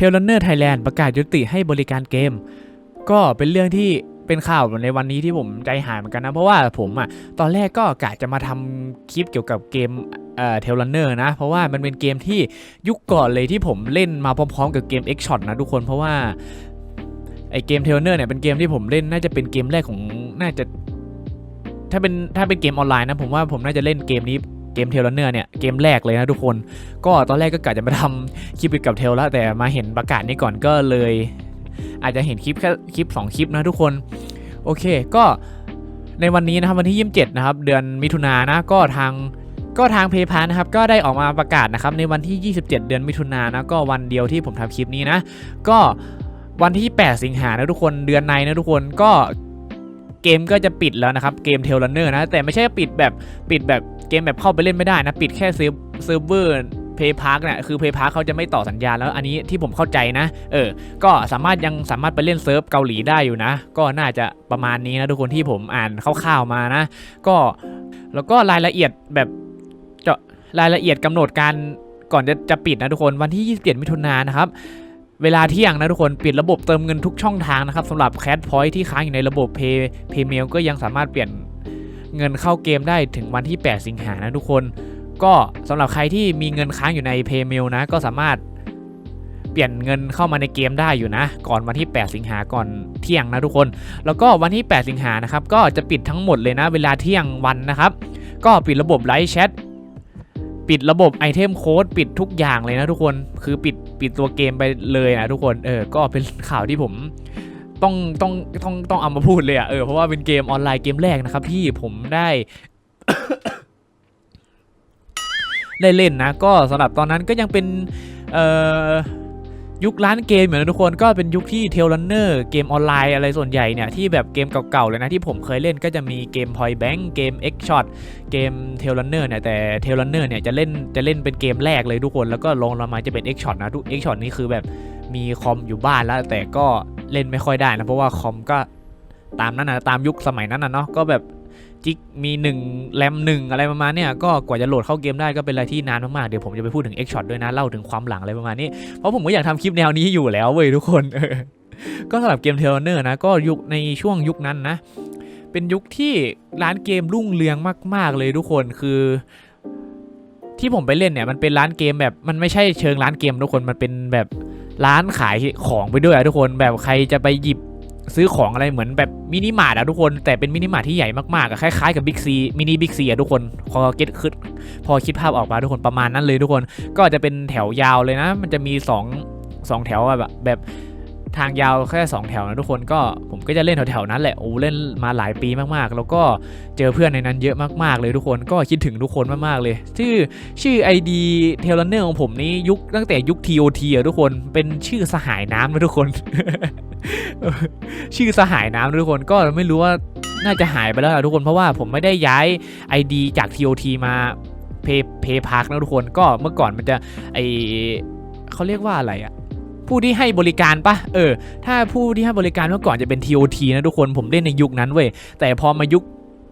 t a i l Runner Thailand ประกาศยุติให้บริการเกม ก็เป็นเรื่องที่เป็นข่าวในวันนี้ที่ผมใจหายเหมือนกันนะ เพราะว่าผมอะตอนแรกก็กะจะมาทำคลิปเกี่ยวกับเกมเอ่อ t a i l Runner นะ เพราะว่ามันเป็นเกมที่ยุคก่อนเลยที่ผมเล่นมาพร้อมๆ กับเกม X Shot นะทุกคนเพราะว่าไอเกม t a i l Runner เนี่ยเป็นเกมที่ผมเล่นน่าจะเป็นเกมแรกของน่าจะ ถ้าเป็นถ้าเป็นเกมออนไลน์นะผมว่าผมน่าจะเล่นเกมนี้ เกมเทลเนอร์เนี่ยเกมแรกเลยนะทุกคน ก็ตอนแรกก็กะจะมาทำคลิปเกี่ยวกับเทลแล้วแต่มาเห็นประกาศนี้ก่อนก็เลย อาจจะเห็นคลิปแค่คลิป 2 คลิปนะทุกคน โอเคก็ในวันนี้นะครับวันที่ 27 นะครับ เดือนมิถุนายนนะก็ทางก็ทางเพย์พานะครับก็ได้ออกมาประกาศนะครับในวันที่ 27 เดือนมิถุนายนนะก็วันเดียวที่ผมทำคลิปนี้นะ ก็วันที่ 8 สิงหานะทุกคนเดือนในนะทุกคนก็เกมก็จะปิดแล้วนะครับเกมเทลเนอร์นะแต่ไม่ใช่ปิดแบบปิดแบบ เกมแบบเข้าไปเล่นไม่ได้นะ ปิดแค่เซิร์ฟเซิร์ฟเวอร์เพย์พาร์คเนี่ยคือเพย์พาร์คเขาจะไม่ต่อสัญญาณแล้วอันนี้ที่ผมเข้าใจนะ เออ ก็สามารถยังสามารถไปเล่นเซิร์ฟเกาหลีได้อยู่นะ ก็น่าจะประมาณนี้นะทุกคนที่ผมอ่านคร่าวๆมานะ ก็แล้วก็รายละเอียดแบบเจาะรายละเอียดกำหนดการก่อนจะจะปิดนะทุกคนวันที่ 27 มิถุนายนนะครับเวลาเที่ยงนะทุกคนปิดระบบเติมเงินทุกช่องทางนะครับสำหรับแค t พอยที่ค้างอยู่ในระบบ Pay Paymail ก็ยังสามารถเปลี่ยน เงินเข้าเกมได้ถึงวันที่ 8 สิงหานะทุกคน ก็สำหรับใครที่มีเงินค้างอยู่ใน Paymail นะ ก็สามารถเปลี่ยนเงินเข้ามาในเกมได้อยู่นะ ก่อนวันที่ 8 สิงหาก่อนเที่ยงนะทุกคน แล้วก็วันที่ 8 สิงหานะครับก็จะปิดทั้งหมดเลยนะ เวลาเที่ยงวันนะครับ ก็ปิดระบบไลฟ์แชทปิดระบบไอเทมโค้ดปิดทุกอย่างเลยนะทุกคนคือปิดปิดตัวเกมไปเลยนะทุกคนเออก็เป็นข่าวที่ผม ต้องต้องต้องต้องเอามาพูดเลยอะเออเพราะว่าเป็นเกมออนไลน์เกมแรกนะครับที่ผมได้ได้เล่นนะ ก็สำหรับตอนนั้นก็ยังเป็นเอ่อยุคร้านเกมอยู่นทุกคนก็เป็นยุคที่เทลนเนอร์เกมออนไลน์อะไรส่วนใหญ่เนี่ย ที่แบบเกมเก่าๆเลยนะ ที่ผมเคยเล่นก็จะมีเกม Point Bank เกม X Shot เกม t a i l Runner เนี่ย แต่ t a i l Runner เนี่ย จะเล่นจะเล่นเป็นเกมแรกเลยทุกคน แล้วก็ลงลงมาจะเป็น X Shot นะทุก X Shot นี่คือแบบมีคอมอยู่บ้านแล้วแต่ก็ เล่นไม่ค่อยได้นะเพราะว่าคอมก็ตามนั้นนะตามยุคสมัยนั้นนะเนาะก็แบบจิกมี1แรมหนึ่งอะไรประมาณเนี่ยก็กว่าจะโหลดเข้าเกมได้ก็เป็นอะไรที่นานมากๆ เดี๋ยวผมจะไปพูดถึง X Shot ด้วยนะ เล่าถึงความหลังอะไรประมาณนี้ เพราะผมก็อยากทำคลิปแนวนี้อยู่แล้วเว้ยทุกคนก็สำหรับเกมเทเลเนอร์นะ ก็ยุคในช่วงยุคนั้นนะ เป็นยุคที่ร้านเกมรุ่งเรืองมาก ๆ เลยทุกคนคือ ที่ผมไปเล่นเนี่ยมันเป็นร้านเกมแบบมันไม่ใช่เชิงร้านเกมทุกคนมันเป็นแบบ ร้านขายของไปด้วยอะทุกคนแบบใครจะไปหยิบซื้อของอะไรเหมือนแบบมินิมาร์ทอะทุกคนแต่เป็นมินิมาร์ทที่ใหญ่มากๆอะคล้ายๆกับบิ๊กซีมินิบิ๊กซีอะทุกคนพอเก็ตขึ้นพอคิดภาพออกมาทุกคนประมาณนั้นเลยทุกคนก็จะเป็นแถวยาวเลยนะ มันจะมี2งแถวแบบแบบ ทางยาวแค่ 2 แถวนะทุกคนก็ผมก็จะเล่นแถวๆนั้นแหละโอ้เล่นมาหลายปีมากๆ แล้วก็เจอเพื่อนในนั้นเยอะมากๆเลยทุกคนก็คิดถึงทุกคนมากๆเลยชื่อชื่อ ID t a i l Runner ของผมนี้ยุคตั้งแต่ยุค TOT อะทุกคนเป็นชื่อสหายน้ำนะทุกคน ชื่อสหายน้ำนะทุกคนก็ไม่รู้ว่าน่าจะหายไปแล้วนะทุกคนเพราะว่าผมไม่ได้ย้าย ID จาก TOT มาเพย์เพย์พาร์คนะทุกคนก็เมื่อก่อนมันจะไอเขาเรียกว่าอะไรอะ ผู้ที่ให้บริการปะเออ ถ้าผู้ที่ให้บริการเมื่อก่อนจะเป็น TOT นะทุกคนผมเล่นในยุคนั้นเว้ยแต่พอมายุค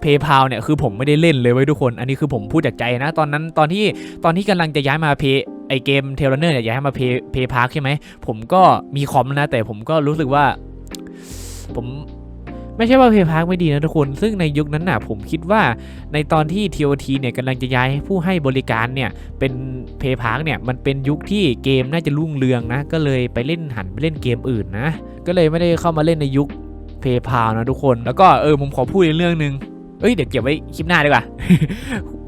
PayPal เนี่ยคือผมไม่ได้เล่นเลยเว้ยทุกคน อันนี้คือผมพูดจากใจนะตอนนั้นตอนที่ตอนที่กำลังจะย้ายมาเพย์ไอเกมเทเลเนอร์เนี่ยย้ายมาเพย์เพย์พาร์คใช่ไหมผมก็มีคอมนะแต่ผมก็รู้สึกว่าผม ไม่ใช่ว่าเพย์พาร์คไม่ดีนะทุกคน ซึ่งในยุคนั้นน่ะผมคิดว่าในตอนที่ TOT เนี่ยกำลังจะย้ายให้ผู้ให้บริการเนี่ยเป็นเพย์พาร์คเนี่ยมันเป็นยุคที่เกมน่าจะรุ่งเรืองนะ ก็เลยไปเล่นหันไปเล่นเกมอื่นนะ ก็เลยไม่ได้เข้ามาเล่นในยุคเพย์พานะทุกคน แล้วก็เออผมขอพูดอีกเรื่องหนึ่งเอ้ยเดี๋ยวเก็บไว้คลิปหน้าดีกว่า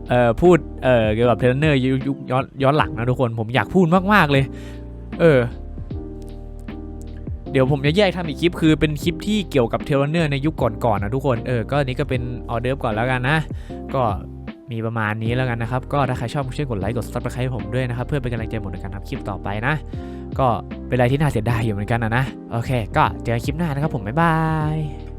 เอ่อพูดเอ่อเกี่ยวกับเทรนเนอร์ยุคย้อนย้อนหลังนะทุกคนผมอยากพูดมากๆเลย เออ เดี๋ยวผมจะแยกทำอีกคลิปคือเป็นคลิปที่เกี่ยวกับเทเลเนอร์ในยุคก่อนๆนะทุกคนเออก็อันนี้ก็เป็นออเดิร์ฟก่อนแล้วกันนะ ก็มีประมาณนี้แล้วกันนะครับ ก็ถ้าใครชอบช่วยกดไลค์กดซับสไครต์ผมด้วยนะครับ เพื่อเป็นกำลังใจผมในการทำคลิปต่อไปนะ ก็เป็นอะไรที่น่าเสียดายอยู่เหมือนกันนะนะ โอเค ก็เจอกันคลิปหน้านะครับผม บ๊ายบาย